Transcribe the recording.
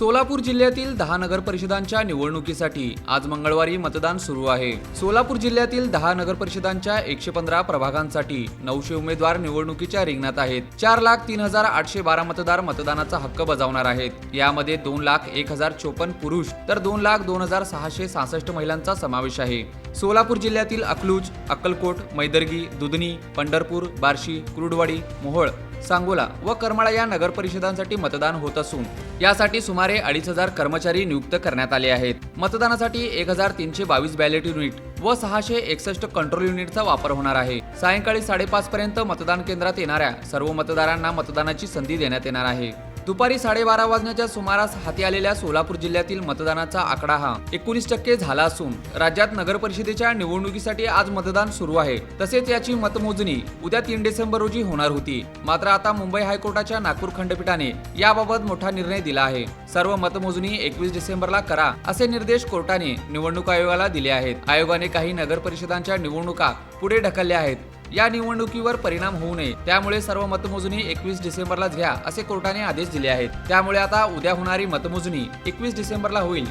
Solapur जिल्ह्यातील दहा नगर परिषदांच्या निवडणुकीसाठी आज मंगळवारी मतदान सुरू आहे. सोलापूर जिल्ह्यातील दहा नगर परिषदांच्या एकशे पंधरा प्रभागांसाठी नऊशे उमेदवार निवडणुकीच्या रिंगणात आहेत. चार लाख तीन हजार आठशे बारा मतदार मतदानाचा हक्क बजावणार आहेत. यामध्ये दोन लाख एक हजार चोपन्न पुरुष तर दोन लाख दोन हजार सहाशे सहासष्ट महिलांचा समावेश आहे. सोलापूर जिल्ह्यातील अकलूज अक्कलकोट मैदर्गी दुधनी पंढरपूर बार्शी कुरुडवाडी मोहोळ सांगोला व करमाळा या नगरपरिषदांसाठी मतदान होत असून यासाठी सुमारे अडीच हजार कर्मचारी नियुक्त करण्यात आले आहेत. मतदानासाठी एक हजार तीनशे बावीस बॅलेट युनिट व सहाशे एकसष्ट कंट्रोल युनिटचा वापर होणार आहे. सायंकाळी साडेपाच पर्यंत मतदान केंद्रात येणाऱ्या सर्व मतदारांना मतदानाची संधी देण्यात येणार आहे. दुपारी साडेबारा वाजण्याच्या सुमारास हाती आलेल्या सोलापूर जिल्ह्यातील मतदानाचा आकडा हा एकोणीस टक्के झाला असून राज्यात नगर परिषदेच्या निवडणुकीसाठी आज मतदान सुरू आहे. तसेच याची मतमोजणी उद्या तीन डिसेंबर रोजी होणार होती. मात्र आता मुंबई हायकोर्टाच्या नागपूर खंडपीठाने याबाबत मोठा निर्णय दिला आहे. सर्व मतमोजणी एकवीस डिसेंबरला करा असे निर्देश कोर्टाने निवडणूक आयोगाला दिले आहेत. आयोगाने काही नगर परिषदांच्या निवडणुका पुढे ढकलल्या आहेत. या निवडणुकीवर परिणाम होऊ नये. त्यामुळे सर्व मतमोजणी एकवीस डिसेंबरलाच घ्या असे कोर्टाने आदेश दिले आहेत. त्यामुळे आता उद्या होणारी मतमोजणी एकवीस डिसेंबरला होईल.